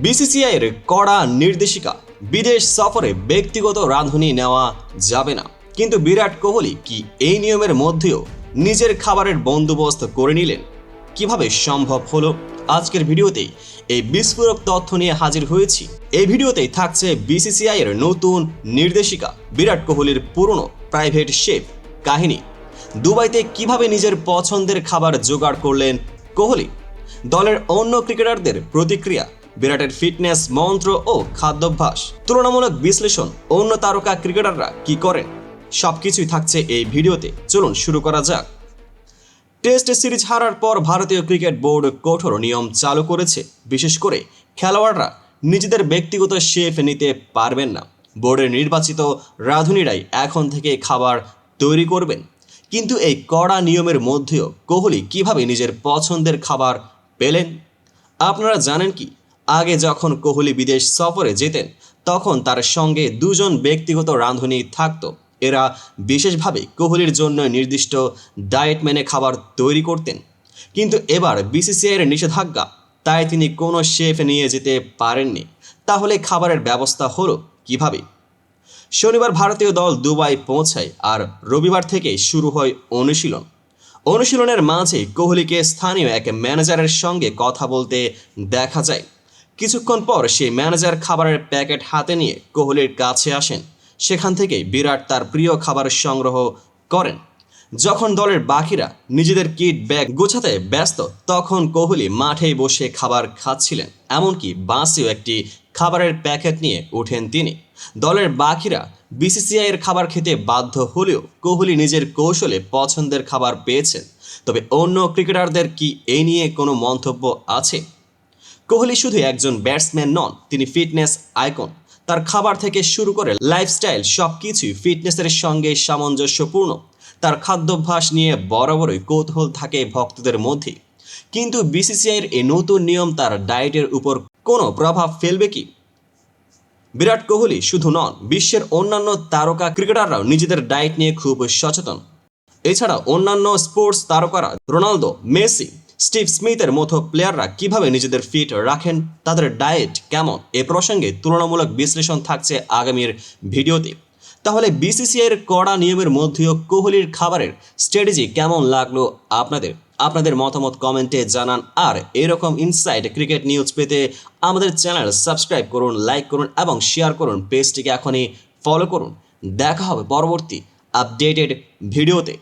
বিসিসিআইয়ের কড়া নির্দেশিকা, বিদেশ সফরে ব্যক্তিগত রাঁধুনি নেওয়া যাবে না। কিন্তু বিরাট কোহলি কি এই নিয়মের মধ্যেও নিজের খাবারের বন্দোবস্ত করে নিলেন? কীভাবে সম্ভব হলো? আজকের ভিডিওতেই এই বিস্ফোরক তথ্য নিয়ে হাজির হয়েছি। এই ভিডিওতেই থাকছে বিসিসিআই এর নতুন নির্দেশিকা, বিরাট কোহলির পুরনো প্রাইভেট শেফ কাহিনী। দুবাইতে কীভাবে নিজের পছন্দের খাবার জোগাড় করলেন কোহলি? দলের অন্য ক্রিকেটারদের প্রতিক্রিয়া বিরাটের ফিটনেস, মন্ত্র ও খাদ্যাভ্যাস। তুলনামূলক বিশ্লেষণ অন্য তারকা ক্রিকেটাররা কি করেন? সবকিছুই থাকছে এই ভিডিওতে। চলুন শুরু করা যাক। টেস্ট সিরিজ হারার পর ভারতীয় ক্রিকেট বোর্ড কঠোর নিয়ম চালু করেছে। বিশেষ করে খেলোয়াড়রা নিজেদের ব্যক্তিগত শেফ নিতে পারবেন না। বোর্ডের নির্বাচিত রাঁধুনিরাই এখন থেকে খাবার তৈরি করবেন। কিন্তু এই কড়া নিয়মের মধ্যেও কোহলি কীভাবে নিজের পছন্দের খাবার পেলেন? আপনারা জানেন কি? আগে যখন কোহলি বিদেশ সফরে যেতেন, তখন তার সঙ্গে দুজন ব্যক্তিগত রাঁধুনি থাকত। এরা বিশেষভাবে কোহলির জন্য নির্দিষ্ট ডায়েট মেনে খাবার তৈরি করতেন। কিন্তু এবার বিসিসিআইয়ের নিষেধাজ্ঞা, তাই তিনি কোনো শেফ নিয়ে যেতে পারেননি। তাহলে খাবারের ব্যবস্থা হলো কীভাবে? শনিবার ভারতীয় দল দুবাই পৌঁছায় আর রবিবার থেকে শুরু হয় অনুশীলন। অনুশীলনের মাঝে কোহলিকে স্থানীয় এক ম্যানেজারের সঙ্গে কথা বলতে দেখা যায়। কিছুক্ষণ পর সেই ম্যানেজার খাবারের প্যাকেট হাতে নিয়ে কোহলির কাছে আসেন। সেখান থেকে বিরাট তার প্রিয় খাবার সংগ্রহ করেন। যখন দলের বাকিরা নিজেদের কিট ব্যাগ গোছাতে ব্যস্ত, তখন কোহলি মাঠেই বসে খাবার খাচ্ছিলেন। এমনকি বাসেও একটি খাবারের প্যাকেট নিয়ে ওঠেন তিনি। দলের বাকিরা বিসিসিআই এর খাবার খেতে বাধ্য হলেও কোহলি নিজের কৌশলে পছন্দের খাবার পেয়েছেন। তবে অন্য ক্রিকেটারদের কি এই নিয়ে কোনো মন্তব্য আছে? কোহলি শুধু একজন ব্যাটসম্যান নন, তিনি ফিটনেস আইকন। তার খাবার থেকে শুরু করে লাইফস্টাইল সব কিছুই ফিটনেসের সঙ্গে সামঞ্জস্যপূর্ণ। তার খাদ্যাভ্যাস নিয়ে বরাবরই কৌতূহল থাকে ভক্তদের মধ্যে। কিন্তু বিসিসিআইয়ের এই নতুন নিয়ম তার ডায়েটের উপর কোনো প্রভাব ফেলবে কি? বিরাট কোহলি শুধু নন, বিশ্বের অন্যান্য তারকা ক্রিকেটাররাও নিজেদের ডায়েট নিয়ে খুব সচেতন। এছাড়া অন্যান্য স্পোর্টস তারকারা রোনালদো, মেসি স্টিভ স্মিথের মতো প্লেয়াররা কীভাবে নিজেদের ফিট রাখেন, তাদের ডায়েট কেমন, এ প্রসঙ্গে তুলনামূলক বিশ্লেষণ থাকছে আগামীর ভিডিওতে। তাহলে বিসিসিআইয়ের কড়া নিয়মের মধ্যেও কোহলির খাবারের স্ট্র্যাটেজি কেমন লাগল আপনাদের? আপনাদের মতামত কমেন্টে জানান, আর এরকম ইনসাইড ক্রিকেট নিউজ পেতে আমাদের চ্যানেল সাবস্ক্রাইব করুন, লাইক করুন এবং শেয়ার করুন, পেজটিকে এখনই ফলো করুন। দেখা হবে পরবর্তী আপডেটেড ভিডিওতে।